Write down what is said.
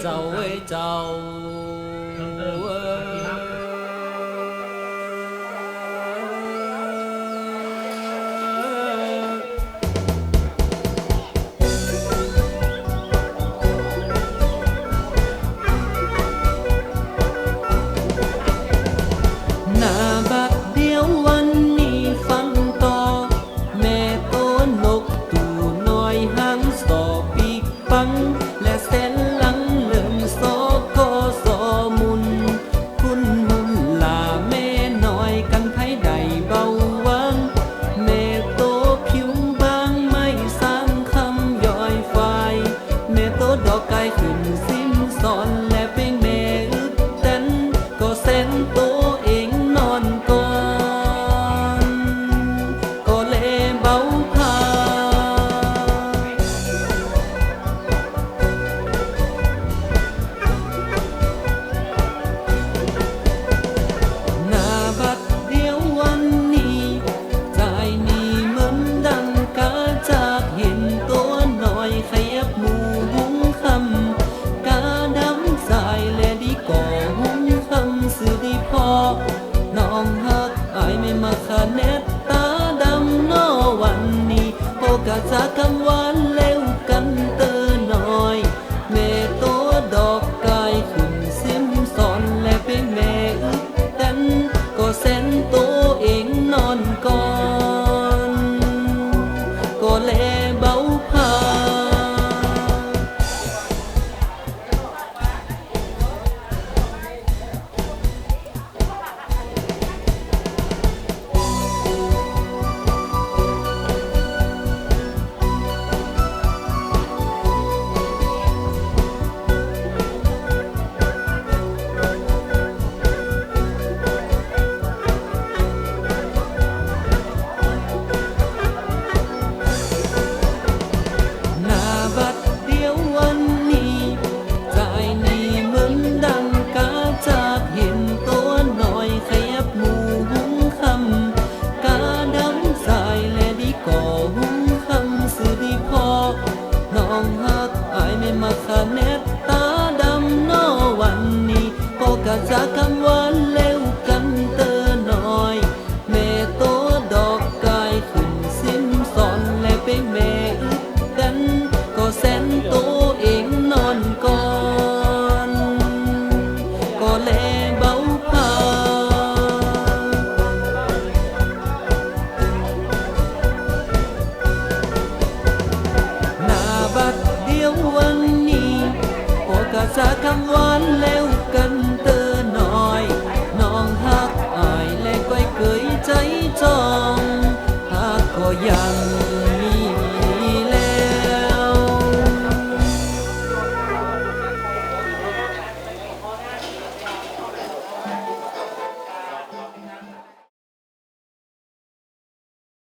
走一走 ขึ้นสิ้นสน วันนี้โอกาสจะกัางวัน องหักอายไม่มากสาเน็ตตาดำนอวันนี้ก็กะจะคำว่า I sacando